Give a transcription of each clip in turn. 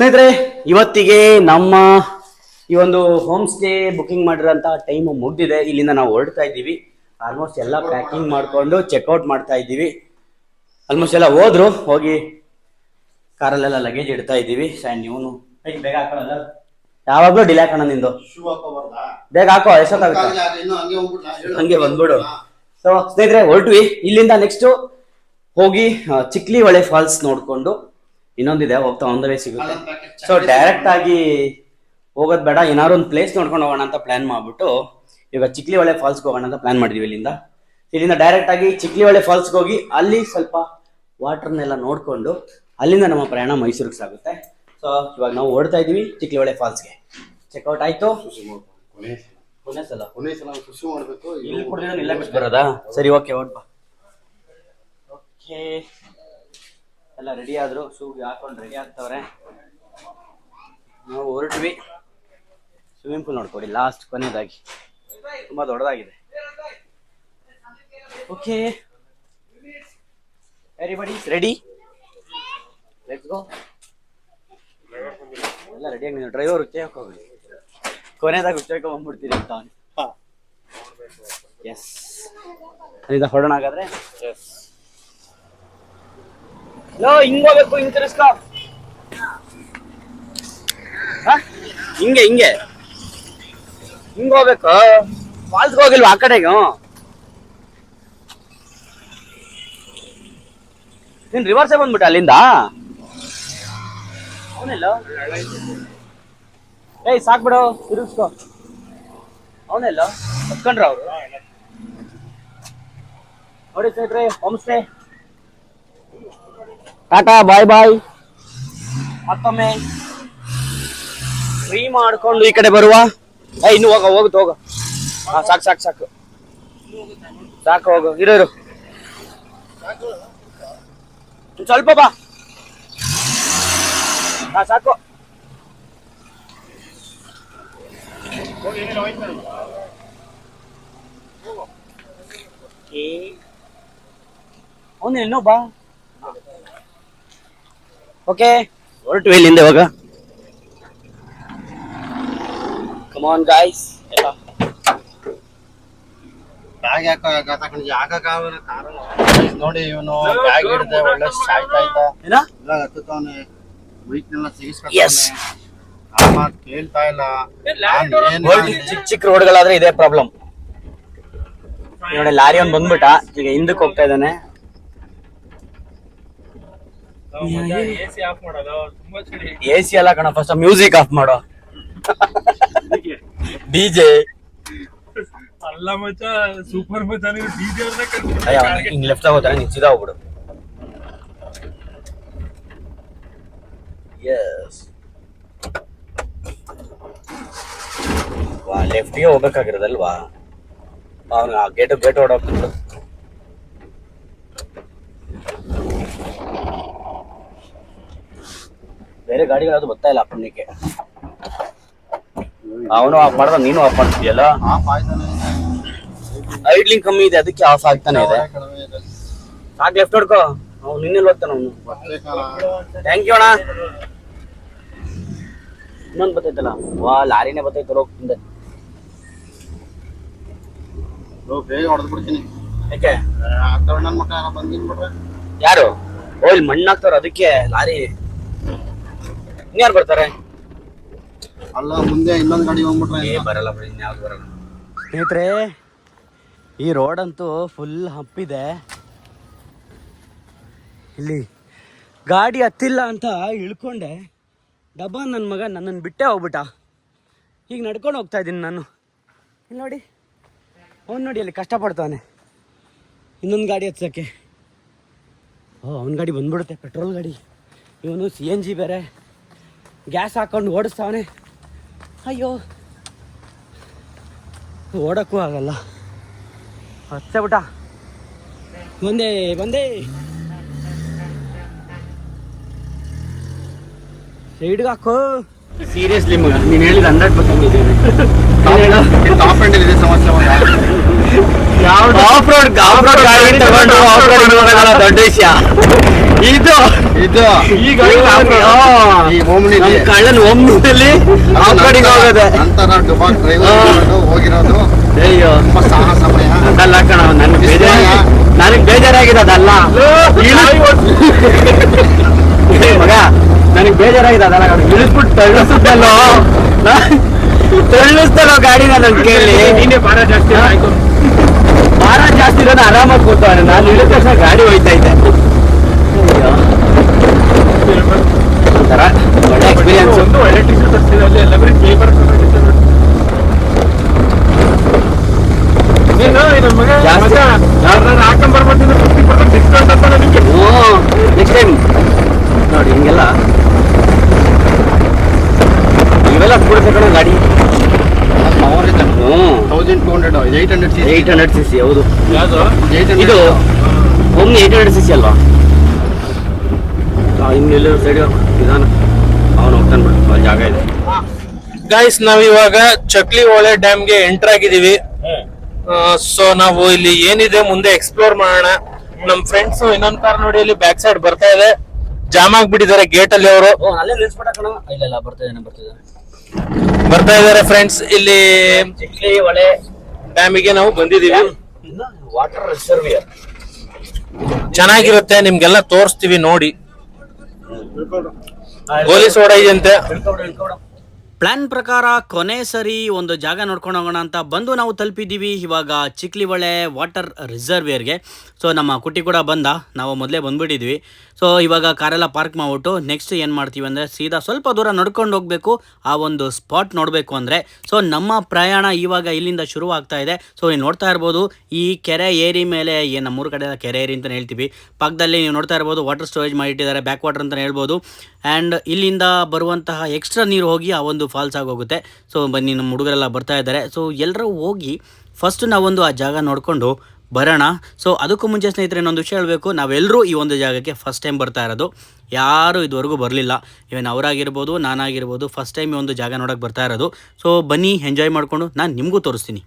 ಸ್ನೇಹಿತರೆ ಇವತ್ತಿಗೆ ನಮ್ಮ ಈ ಒಂದು ಹೋಮ್ ಸ್ಟೇ ಬುಕಿಂಗ್ ಮಾಡಿರೋಂಥ ಟೈಮ್ ಮುಗ್ದಿದೆ. ಇಲ್ಲಿಂದ ನಾವು ಹೊರಡ್ತಾ ಇದ್ದೀವಿ. ಆಲ್ಮೋಸ್ಟ್ ಎಲ್ಲ ಪ್ಯಾಕಿಂಗ್ ಮಾಡಿಕೊಂಡು ಚೆಕ್ಔಟ್ ಮಾಡ್ತಾ ಇದ್ದೀವಿ. ಆಲ್ಮೋಸ್ಟ್ ಎಲ್ಲ ಹೋದ್ರು ಹೋಗಿ ಕಾರಲ್ಲೆಲ್ಲ ಲಗೇಜ್ ಇಡ್ತಾ ಇದ್ದೀವಿ. ಆ್ಯಂಡ್ ಇವನು ಬೇಗ ಹಾಕೋಣ ಯಾವಾಗಲೂ ಡಿಲೇ ಹಾಕೋಣ ನಿಂದು. ಬೇಗ ಹಾಕೋ ಎಷ್ಟೊತ್ತಾಗುತ್ತೆ? ಹಂಗೆ? ಬಂದ್ಬಿಡು. ಸೊ ಸ್ನೇಹಿತರೆ ಹೊರಟ್ವಿ. ಇಲ್ಲಿಂದ ನೆಕ್ಸ್ಟ್ ಹೋಗಿ ಚಿಕ್ಲಿ ಹೊಳೆ ಫಾಲ್ಸ್ ನೋಡ್ಕೊಂಡು ಇನ್ನೊಂದಿದೆ ಹೋಗ್ತಾ ಒಂದ್ ವೇ ಸಿಗುತ್ತೆ. ಸೊ ಡೈರೆಕ್ಟ್ ಆಗಿ ಹೋಗೋದ್ ಬೇಡ ಏನಾದ್ರು ಒಂದು ಪ್ಲೇಸ್ ನೋಡ್ಕೊಂಡು ಹೋಗೋಣ ಅಂತ ಪ್ಲಾನ್ ಮಾಡ್ಬಿಟ್ಟು ಇವಾಗ ಚಿಕ್ಲಿ ಹೊಳೆ ಫಾಲ್ಸ್ಗೆ ಹೋಗೋಣ ಅಂತ ಪ್ಲಾನ್ ಮಾಡಿದ್ವಿ ಇಲ್ಲಿಂದ. ಇಲ್ಲಿಂದ ಡೈರೆಕ್ಟ್ ಆಗಿ ಚಿಕ್ಲಿ ಹೊಳೆ ಫಾಲ್ಸ್ಗೆ ಹೋಗಿ ಅಲ್ಲಿ ಸ್ವಲ್ಪ ವಾಟರ್ನೆಲ್ಲ ನೋಡ್ಕೊಂಡು ಅಲ್ಲಿಂದ ನಮ್ಮ ಪ್ರಯಾಣ ಮೈಸೂರಿಗೆ ಸಾಗುತ್ತೆ. ಸೊ ಇವಾಗ ನಾವು ಓಡ್ತಾ ಇದೀವಿ ಚಿಕ್ಲಿ ಹೊಳೆ ಫಾಲ್ಸ್ಗೆ ಚೆಕ್ಔಟ್ ಆಯ್ತು? ಖುಷಿ ಮಾಡ್ಕೊ. ಕೊನೆ ಸಲ. ಕೊನೆ ಸಲ ಖುಷಿ ಮಾಡ್ಬೇಕು. ಇಲ್ಲಿ ಕುಡಿದ್ರೆ ಇಲ್ಲೇ ಬಿಟ್ಟು ಬರೋದಾ ಸರಿ ಓಕೆ ಓಟ್ ಬಾ. ಓಕೆ ಎಲ್ಲ ರೆಡಿ ಆದ್ರು. ಶೂಗೆ ಹಾಕೊಂಡು ರೆಡಿ ಆಗ್ತವ್ರೆ. ನಾವು ಹೊರಟ್ವಿ. ಸ್ವಿಮ್ಮಿಂಗ್ ಪೂಲ್ ನೋಡ್ಕೊಡಿ ಲಾಸ್ಟ್ ಕೊನೆಯದಾಗಿ ತುಂಬಾ ದೊಡ್ಡದಾಗಿದೆ. Okay everybody ready let's go ಎಲ್ಲ ರೆಡಿ ಆಗಿ ಡ್ರೈವರ್ ಉಚ್ಚಕ್ಕೆ ಹೋಗ್ಬಿಡಿ ಕೊನೆದಾಗ ಉಚ್ಚಕ್ಕೆ ಬಂದ್ಬಿಡ್ತೀರಿ ಅಂತ. ಅವ್ನು. ಎಸ್ ಅಲ್ಲಿಂದ ಹೊರಡೋಣ ಹಾಗಾದ್ರೆ? ಲೋ, ಹಿಂಗ್ ಹೋಗ್ಬೇಕು, ಹಿಂಗ್ ತಿರ್ಸ್ಕೊ? ಹಿಂಗೆ ಹಿಂಗೆ. ಹಿಂಗ್ ಹೋಗ್ಬೇಕು. ಫಾಲ್ಸ್ ಹೋಗಿಲ್ವಾ ಆ ಕಡೆಗೆ? ನೀನ್ ರಿವರ್ಸೇ ಬಂದ್ಬಿಟ್ಟ ಅಲ್ಲಿಂದ? ಅವನಿಲ್ಲ. ಏಯ್ ಸಾಕ್ಬಿಡು ತಿರುಗಿಸ್ಕೊ. ಅವನೆಲ್ಲ. ಹತ್ಕೊಂಡ್ರ ಅವರು. ನೋಡಿ ಸ್ನೇಹಿತರೆ home stay tata bye bye ಮತ್ತೊಮ್ಮೆ ಫ್ರೀ ಮಾಡ್ಕೊಂಡು ಈ ಕಡೆ ಬರುವ ಏ ಇನ್ನು ಹೋಗ ಹೋಗುತ್ತ ಹೋಗ ಹಾ ಸಾಕು ಸಾಕು ಸಾಕು ಸಾಕು ಹೋಗು ಇರು ಇರು ಒಂದ್ ಸ್ವಲ್ಪ ಬಾ ಹಾ ಸಾಕು ಅವನು ಇನ್ನೂ ಬಾ ಓಕೆ ಹೊರಟು ಇಲ್ಲಿಂದ ಇವಾಗ ಕಮಾನ್ ಗಾಯ್ಸ್ ಬ್ಯಾಗ್ ಯಾಕೋ ಯಾಕ ತಗೊಂಡು ಆಗಕ್ಕಾಗಲ್ಲ ಕಾರಣ ನೋಡಿ ಇವನು ಬ್ಯಾಗ್ ಹಿಡಿದ ಒಳ್ಳೆ ಸಾಯ್ತಾ ಇದ್ದ. ಇಲ್ಲ ಹತ್ತುತ್ತಾನೆ. ಬೈಕ್ನೆಲ್ಲ ಸಿಗಿಸ್ಕೊಂಡು ಆ ಮಾತ್ ಕೇಳ್ತಾ ಇಲ್ಲ. ಚಿಕ್ಕ ಚಿಕ್ಕ ರೋಡ್ಗಳಾದ್ರೆ ಇದೇ ಪ್ರಾಬ್ಲಮ್ ನೋಡಿ ಲಾರಿ ಅವ್ನು ಬಂದ್ಬಿಟ್ಟ. ಈಗ ಹಿಂದಕ್ಕೆ ಹೋಗ್ತಾ ಇದ್ದಾನೆ. ಎಸಿ ಎಲ್ಲ ಕಣ ಫಸ್ಟ್ ಮ್ಯೂಸಿಕ್ ಆಫ್ ಮಾಡೋ. ಡಿಜೆ ಅಲ್ಲ ಮಚ್ಚ ಸೂಪರ್ ಮಚ್ಚ ನೀವು ಡಿಜೆ ಅವ್ರನ್ನ ಅಯ್ಯ ಹಿಂಗ್ ಲೆಫ್ಟ್ ಆಗೋತಾನೆ ನೀನ್ ಸೀದಾ ಹೋಗ್ಬಿಡು. ಎಸ್ ವಾ ಲೆಫ್ಟ್ಗೆ ಹೋಗ್ಬೇಕಾಗಿರೋದಲ್ವಾ? ಅವನು ಆ ಗೇಟ್ ಗೇಟ್ ಹೊಡೋಗ್ಬಿಟ್ಟು ಬೇರೆ ಗಾಡಿಗಳು ಬರ್ತಾ ಇಲ್ಲ ಅಪ್ಪಣ್ಣಿಗೆ ಅವನು ಆಫ್ ಮಾಡ್ದ ನೀನು ಆಫ್ ಮಾಡ್ತಿದ್ಯಲ್ಲ ಐಡ್ಲಿಂಗ್ ಕಮ್ಮಿ ಇದೆ ಅದಕ್ಕೆ ಆಫ್ ಆಗ್ತಾನೆ ಇದೆ. ಸಾಕ್ ಲೆಫ್ಟ್ ಹೊಡ್ಕೋ ಅವ್ನು ನಿನ್ನೆಲ್ಲಿ ಹೋಗ್ತಾನ ಅವನು ಥ್ಯಾಂಕ್ ಯು ಅಣ್ಣ ಇನ್ನೊಂದು ಬರ್ತೈತಲ್ಲ ವಾ ಲಾರಿನೇ ಬರ್ತೈತೆ ಹೋಗ್ತಿಂದೆ ಓ, ಬೇಗ ಹೊಡೆದ್ ಬಿಡ್ತೀನಿ ಯಾಕೆ ಯಾರೋ ಓ ಇಲ್ಲಿ ಮಣ್ಣು ಹಾಕ್ತಾರ ಅದಕ್ಕೆ ಲಾರಿ ಇನ್ಯಾರು ಬರ್ತಾರೆ? ಅಲ್ಲ ಮುಂದೆ ಇನ್ನೊಂದು ಗಾಡಿ ಹೋಗ್ಬಿಟ್ರೆ ಏ ಬರಲ್ಲ ಬಿಡಿ ಇನ್ಯಾವ್ದು ಬರಲ್ಲ. ಸ್ನೇಹಿತರೆ ಈ ರೋಡ್ ಅಂತೂ ಫುಲ್ ಹಪ್ಪಿದೆ ಇಲ್ಲಿ ಗಾಡಿ ಹತ್ತಿಲ್ಲ ಅಂತ ಇಳ್ಕೊಂಡೆ. ಡಬ್ಬ ನನ್ನ ಮಗ ನನ್ನನ್ನು ಬಿಟ್ಟೆ ಹೋಗ್ಬಿಟ್ಟ. ಈಗ ನಡ್ಕೊಂಡು ಹೋಗ್ತಾ ಇದ್ದೀನಿ ನಾನು. ಇಲ್ಲಿ ನೋಡಿ. ಅವ್ನು ನೋಡಿ ಅಲ್ಲಿ ಕಷ್ಟಪಡ್ತಾನೆ. ಇನ್ನೊಂದು ಗಾಡಿ ಹತ್ಸೋಕ್ಕೆ. ಓ ಅವ್ನ ಗಾಡಿ ಬಂದ್ಬಿಡುತ್ತೆ ಪೆಟ್ರೋಲ್ ಗಾಡಿ. ಇವನು ಸಿ ಎನ್ ಜಿ ಬೇರೆ. ಗ್ಯಾಸ್ ಹಾಕೊಂಡು ಓಡಿಸ್ತಾವನೆ. ಅಯ್ಯೋ. ಓಡಕ್ಕೂ ಆಗಲ್ಲ. ಹಚ್ಚ ಬಿಟ್ಟ. ಬಂದೆ ಬಂದೇ. ಸೈಡ್ಗೆ ಹಾಕು. ಸೀರಿಯಸ್ಲಿ ಮಗ ನೀನು ಹೇಳಿದ ಹಂಡ್ರೆಡ್ ಪರ್ಸೆಂಟ್ ಇದೆ ಟಾಪ್ ಎಂಡ್ ಇದೆ ಸಮಸ್ಯೆ ಯಾವ ಆಫ್ ರೋಡ್ ಆಫ್ ರೋಡ್ ಗಾಡಿ ತಗೊಂಡು ಆಫ್ ರೋಡ್ ದೊಡ್ಡ ವಿಷಯ. ಇದು. ಇದು. ಈಗ ಈ ಓಮ್ನಿ ನಮ್ ಕಳ್ಳನ್ ಒಮ್ಮದಲ್ಲಿ ಆಫ್ ಹೋಗೋದೆ. ಡುಬಾಕ್. ಡ್ರೈವರ್ ಹೋಗಿರೋದು. ಅಯ್ಯೋ. ತುಂಬಾ ಸಾಹಸಮಯ ಅದಲ್ಲ ಕಣ ನನ್ಗೆ ಬೇಜಾರ ನನಗೆ ಬೇಜಾರಾಗಿದೆ ಅದಲ್ಲ. ಮಗ ನನಗೆ ಬೇಜಾರಾಗಿದೆ ಅದಲ್ಲ ಇಳಿಸ್ಬಿಟ್ಟು ತಳ್ಳಿಸುತ್ತಲ್ಲೋ ತಳ್ಳಿಸ್ತಲ್ಲೋ ಗಾಡಿನ ನನ್ ಕೇಳಿ? ನೀನೇ ಭಾರ ಜಾಸ್ತಿ ಆಯ್ತು. ಭಾರ ಜಾಸ್ತಿ ಇರೋದು ಆರಾಮಾಗಿ ಕೂತವ್ರೆ ನಾನು ಇಳಿದ ತಕ್ಷಣ ಗಾಡಿ ಹೋಯ್ತಾ ಇದ್ದೆ. ಒಂಥರ ಒಳ್ಳೆ ಎಕ್ಸ್ಪೀರಿಯನ್ಸ್ ನೆಕ್ಸ್ಟ್ ಟೈಮ್ ನೋಡಿ ಹಿಂಗೆಲ್ಲ. ಇವೆಲ್ಲ ಕೂಡ ಕಣ ಗಾಡಿ. Thousand two hundred eight hundred C eight hundred C C ಹೌದು ಇದು ಒಮ್ಮೆ ಏಯ್ಟ್ ಹಂಡ್ರೆಡ್ ಸಿ ಸಿ ಅಲ್ವಾ? ಇನ್ನೆಲ್ಲ ಸೈಡ್ ನಿಧಾನ ಅವನು ಹೋಗ್ತಾನೆ ಬಿಡು. ಅಲ್ಲಿ ಜಾಗ ಇದೆ. ಗೈಸ್ ನಾವಿವಾಗ ಚಕ್ಲಿ ಹೊಳೆ ಡ್ಯಾಮ್ಗೆ ಎಂಟರ್ ಆಗಿದೀವಿ ಸೊ ನಾವು ಇಲ್ಲಿ ಏನಿದೆ ಮುಂದೆ ಎಕ್ಸ್ಪ್ಲೋರ್ ಮಾಡೋಣ. ನಮ್ ಫ್ರೆಂಡ್ಸ್ ಇನ್ನೊಂದ್ ಕಾರ್ ನೋಡಿ ಇಲ್ಲಿ ಬ್ಯಾಕ್ ಸೈಡ್ ಬರ್ತಾ ಇದೆ. ಜಾಮ್ ಆಗ್ಬಿಟ್ಟಿದ್ದಾರೆ ಗೇಟ್ ಅಲ್ಲಿ ಅವರು. ಅಲ್ಲೇ ನಿಲ್ಸ್ಬಿಟ್ಟ ಕಣ ಇಲ್ಲ ಇಲ್ಲ ಬರ್ತಿದ್ದಾನೆ ಬರ್ತಿದ್ದಾನೆ ಬರ್ತಾ ಇದಾರೆ ಫ್ರೆಂಡ್ಸ್ ಇಲ್ಲಿ ಚಿಕ್ಲಿ ಹೊಳೆ ಡ್ಯಾಮಿಗೆ ನಾವು ಬಂದಿದೀವಿ ವಾಟರ್ ರಿಸರ್ವಿಯರ್ ಚೆನ್ನಾಗಿರುತ್ತೆ ನಿಮ್ಗೆಲ್ಲ ತೋರಿಸ್ತೀವಿ ನೋಡಿ. ಗೋಲಿ ಸೋಡಾ ಪ್ಲಾನ್ ಪ್ರಕಾರ ಕೊನೆ ಸರಿ ಒಂದು ಜಾಗ ನೋಡ್ಕೊಂಡು ಹೋಗೋಣ ಅಂತ ಬಂದು ನಾವು ತಲುಪಿದ್ದೀವಿ ಇವಾಗ ಚಿಕ್ಲಿವಳೆ ವಾಟರ್ ರಿಸರ್ವೇರ್ಗೆ. ಸೊ, ನಮ್ಮ ಕುಟಿ ಕೂಡ ಬಂದ. ನಾವು ಮೊದಲೇ ಬಂದುಬಿಟ್ಟಿದ್ವಿ. ಸೊ, ಇವಾಗ ಕಾರೆಲ್ಲ ಪಾರ್ಕ್ ಮಾಡಿಬಿಟ್ಟು ನೆಕ್ಸ್ಟ್ ಏನು ಮಾಡ್ತೀವಿ ಅಂದರೆ ಸೀದಾ ಸ್ವಲ್ಪ ದೂರ ನಡ್ಕೊಂಡು ಹೋಗಬೇಕು. ಆ ಒಂದು ಸ್ಪಾಟ್ ನೋಡಬೇಕು ಅಂದರೆ. ಸೊ, ನಮ್ಮ ಪ್ರಯಾಣ ಇವಾಗ ಇಲ್ಲಿಂದ ಶುರು ಆಗ್ತಾ ಇದೆ. ಸೊ, ನೀವು ನೋಡ್ತಾ ಇರ್ಬೋದು ಈ ಕೆರೆ ಏರಿ ಮೇಲೆ ಏನು ನಮ್ಮೂರ ಕಡೆ ಕೆರೆ ಏರಿ ಅಂತಲೇ ಹೇಳ್ತೀವಿ. ಪಕ್ಕದಲ್ಲಿ ನೀವು ನೋಡ್ತಾ ಇರ್ಬೋದು ವಾಟರ್ ಸ್ಟೋರೇಜ್ ಮಾಡಿಟ್ಟಿದ್ದಾರೆ ಬ್ಯಾಕ್ ವಾಟರ್ ಅಂತಲೇ ಹೇಳ್ಬೋದು. ಆ್ಯಂಡ್ ಇಲ್ಲಿಂದ ಬರುವಂತಹ ಎಕ್ಸ್ಟ್ರಾ ನೀರು ಹೋಗಿ ಆ ಒಂದು ಫಾಲ್ಸ್ ಆಗೋಗುತ್ತೆ ಸೊ ಬನ್ನಿ, ನಮ್ಮ ಹುಡುಗರೆಲ್ಲ ಬರ್ತಾ ಇದ್ದಾರೆ. ಸೊ ಎಲ್ಲರೂ ಹೋಗಿ ಫಸ್ಟ್ ನಾವೊಂದು ಆ ಜಾಗ ನೋಡಿಕೊಂಡು ಬರೋಣ. ಸೊ ಅದಕ್ಕೂ ಮುಂಚೆ ಸ್ನೇಹಿತರೆ, ಇನ್ನೊಂದು ವಿಷಯ ಹೇಳಬೇಕು. ನಾವೆಲ್ಲರೂ ಈ ಒಂದು ಜಾಗಕ್ಕೆ ಫಸ್ಟ್ ಟೈಮ್ ಬರ್ತಾ ಇರೋದು. ಯಾರೂ ಇದುವರೆಗೂ ಬರಲಿಲ್ಲ. ಇವನ್ ಅವರಾಗಿರ್ಬೋದು, ನಾನಾಗಿರ್ಬೋದು ಫಸ್ಟ್ ಟೈಮ್ ಈ ಒಂದು ಜಾಗ ನೋಡೋಕ್ಕೆ ಬರ್ತಾ ಇರೋದು. ಸೊ ಬನ್ನಿ ಎಂಜಾಯ್ ಮಾಡಿಕೊಂಡು. ನಾನು ನಿಮಗೂ ತೋರಿಸ್ತೀನಿ.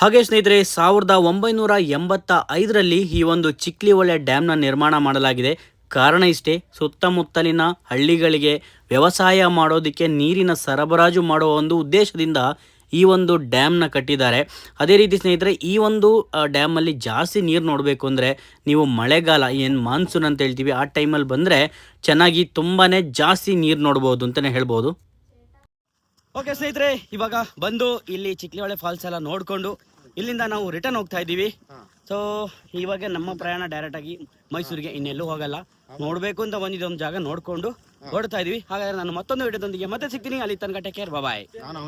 ಹಾಗೆ ಸ್ನೇಹಿತರೆ, ಸಾವಿರದ ಒಂಬೈನೂರ ಎಂಬತ್ತ ಐದರಲ್ಲಿ ಈ ಒಂದು ಚಿಕ್ಲಿ ಒಳ್ಳೆ ಡ್ಯಾಮ್ನ ನಿರ್ಮಾಣ ಮಾಡಲಾಗಿದೆ. ಕಾರಣ ಇಷ್ಟೇ, ಸುತ್ತಮುತ್ತಲಿನ ಹಳ್ಳಿಗಳಿಗೆ ವ್ಯವಸಾಯ ಮಾಡೋದಕ್ಕೆ ನೀರಿನ ಸರಬರಾಜು ಮಾಡುವ ಒಂದು ಉದ್ದೇಶದಿಂದ ಈ ಒಂದು ಡ್ಯಾಮ್ನ ಕಟ್ಟಿದ್ದಾರೆ. ಅದೇ ರೀತಿ ಸ್ನೇಹಿತರೆ, ಈ ಒಂದು ಡ್ಯಾಮಲ್ಲಿ ಜಾಸ್ತಿ ನೀರು ನೋಡಬೇಕು ಅಂದರೆ ನೀವು ಮಳೆಗಾಲ, ಏನು ಮಾನ್ಸೂನ್ ಅಂತ ಹೇಳ್ತೀವಿ, ಆ ಟೈಮಲ್ಲಿ ಬಂದರೆ ಚೆನ್ನಾಗಿ ತುಂಬಾ ಜಾಸ್ತಿ ನೀರು ನೋಡ್ಬೋದು ಅಂತಲೇ ಹೇಳ್ಬೋದು. ಓಕೆ ಸ್ನೇಹಿತರೆ ಇವಾಗ ಬಂದು ಇಲ್ಲಿ ಚಿಕ್ಲಿಹೊಳೆ ಫಾಲ್ಸ್ ಎಲ್ಲ ನೋಡ್ಕೊಂಡು ಇಲ್ಲಿಂದ ನಾವು ರಿಟರ್ನ್ ಹೋಗ್ತಾ ಇದ್ದೀವಿ. ಸೊ ಇವಾಗ ನಮ್ಮ ಪ್ರಯಾಣ ಡೈರೆಕ್ಟ್ ಆಗಿ ಮೈಸೂರಿಗೆ ಇನ್ನೆಲ್ಲೂ ಹೋಗಲ್ಲ. ನೋಡಬೇಕು ಅಂತ ಬಂದಿದ್ದ ಒಂದು ಜಾಗ ನೋಡ್ಕೊಂಡು ಹೊರಡ್ತಾ ಇದೀವಿ ಹಾಗಾದ್ರೆ ನಾನು ಮತ್ತೊಂದು ವಿಡಿಯೋದೊಂದಿಗೆ ಮತ್ತೆ ಸಿಗ್ತೀನಿ. ಅಲ್ಲಿ ತನಕ ಟೇಕ್ ಕೇರ್ ಬಾಯ್ ನಾನು